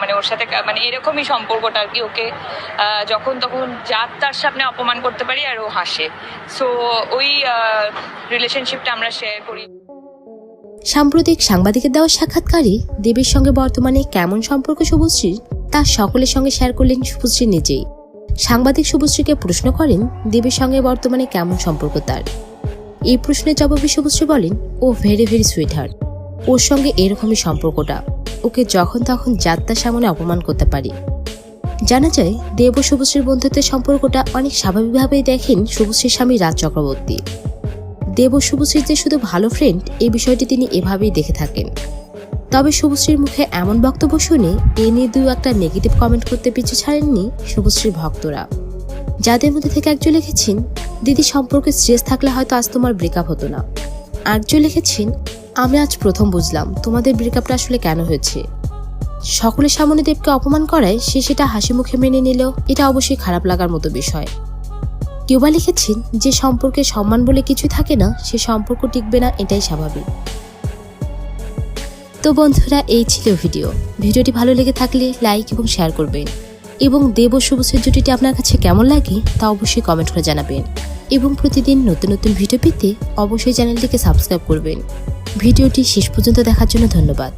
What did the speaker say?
মানে ওর সাথে মানে এরকমই সম্পর্কটা আর কি। ওকে যখন তখন যার তার সামনে অপমান করতে পারি আর ও হাসে। সো ওই রিলেশনশিপটা আমরা শেয়ার করি। সাম্প্রতিক সাংবাদিকের দেওয়া সাক্ষাৎকারে দেবের সঙ্গে বর্তমানে কেমন সম্পর্ক শুভশ্রীর, তা সকলের সঙ্গে শেয়ার করলেন শুভশ্রী নিজেই। সাংবাদিক শুভশ্রীকে প্রশ্ন করেন, দেবের সঙ্গে বর্তমানে কেমন সম্পর্ক তার? এই প্রশ্নের জবাবে শুভশ্রী বলেন, ও ভেরি ভেরি সুইট হার্ট ওর সঙ্গে এরকমই সম্পর্কটা। ওকে যখন তখন যাত্রার সামনে অপমান করতে পারি। জানা যায়, দেব শুভশ্রীর বন্ধুত্বের সম্পর্কটা অনেক স্বাভাবিকভাবেই দেখেন শুভশ্রীর স্বামী রাজ চক্রবর্তী। দেব শুভশ্রীর যে শুধু ভালো ফ্রেন্ড এই বিষয়টি তিনি এভাবেই দেখে থাকেন। তবে শুভশ্রীর মুখে এমন বক্তব্য শুনে এ নিয়ে দু একটা নেগেটিভ কমেন্ট করতে পিছু ছাড়েননি শুভশ্রীর ভক্তরা। যাদের মধ্যে থেকে একজন লিখেছেন, দিদি, সম্পর্কে স্ট্রেস থাকলে হয়তো আজ তোমার ব্রেকআপ হতো না। আরেকজন লিখেছেন আমি আজ প্রথম বুঝলাম তোমাদের ব্রেকআপটা আসলে কেন হয়েছে। সকলের সামনে দেবকে অপমান করায় সে সেটা হাসি মুখে মেনে নিলেও এটা অবশ্যই খারাপ লাগার মতো বিষয়। কেউ বা লিখেছেন, যে সম্পর্কে সম্মান বলে কিছু থাকে না, সে সম্পর্ক টিকবে না, এটাই স্বাভাবিক। তো বন্ধুরা, এই ছিল ভিডিও। ভিডিওটি ভালো লেগে থাকলে লাইক এবং শেয়ার করবেন। এবং দেব ও শুভশ্রীর জুটিটি আপনার কাছে কেমন লাগে তা অবশ্যই কমেন্ট করে জানাবেন। এবং প্রতিদিন নতুন নতুন ভিডিও পেতে অবশ্যই চ্যানেলটিকে সাবস্ক্রাইব করবেন। ভিডিওটি শেষ পর্যন্ত দেখার জন্য ধন্যবাদ।